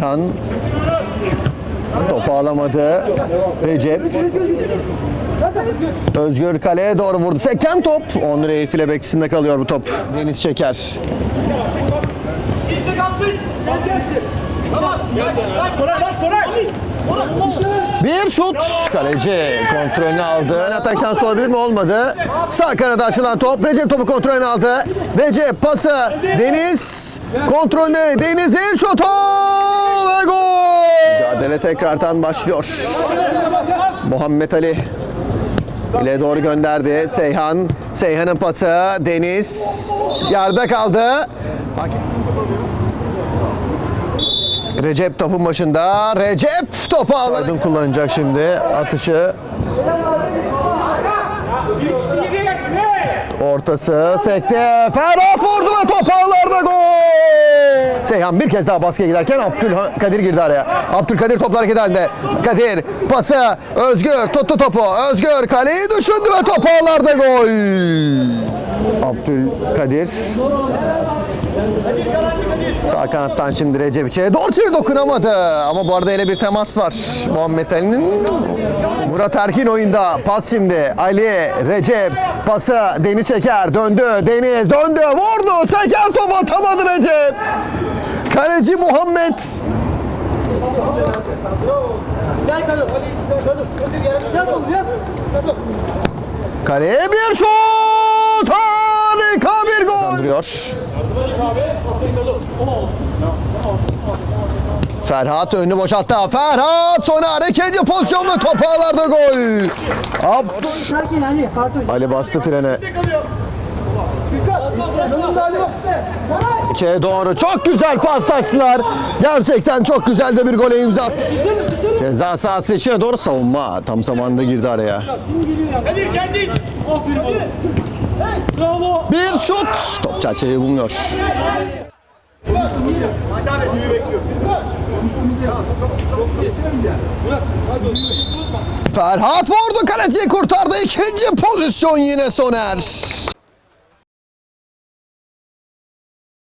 Seyhan. Topu alamadı. Recep. Özgür kaleye doğru vurdu. Seken top. Onur Elfile bekçisinde kalıyor bu top. Deniz Çeker. Bir şut. Kaleci kontrolünü aldı. Atak şansı olabilir mi? Olmadı. Sağ kanada açılan top. Recep topu kontrolünü aldı. Recep pası. Deniz kontrolünü. Deniz'in şutu. Mücadele tekrardan başlıyor. Muhammed Ali ile doğru gönderdi. Seyhan. Seyhan'ın pası. Deniz. Yarda kaldı. Recep topun başında. Recep topu Aydın kullanacak şimdi. Atışı. Ortası sekti. Ferhat vurdu ve top ağlarda gol. Seyhan bir kez daha baskıya giderken Abdülkadir girdi araya. Abdülkadir topla hareket halinde. Kadir pası. Özgür tuttu topu. Özgür kaleyi düşündü ve top ağlarda gol. Abdülkadir Sağ kanattan şimdi Recep içeri. Doğru dokunamadı. Ama bu arada ele bir temas var. Muhammed Ali'nin. Murat Erkin oyunda. Pas şimdi. Ali, Recep. Pası Deniz çeker. Döndü. Deniz döndü. Vurdu. Seken top atamadı Recep. Kaleci Muhammed. Kaleye bir şut. Harika bir gol. Kazandırıyor. Ferhat önünü boşalttı. Ferhat sonra hareketli pozisyon ve top ağlarda gol. Sakin Ali. Bastı frene. İçeri doğru çok güzel paslaştılar. Gerçekten çok güzel de bir gole imza attı. Ceza sahası içine doğru savunma. Tam zamanında girdi araya. Kadir kendin. Bravo. Bir şut. Top çerçeveyi bulmuyor. Ferhat vurdu kaleciyi kurtardı. İkinci pozisyon yine Soner.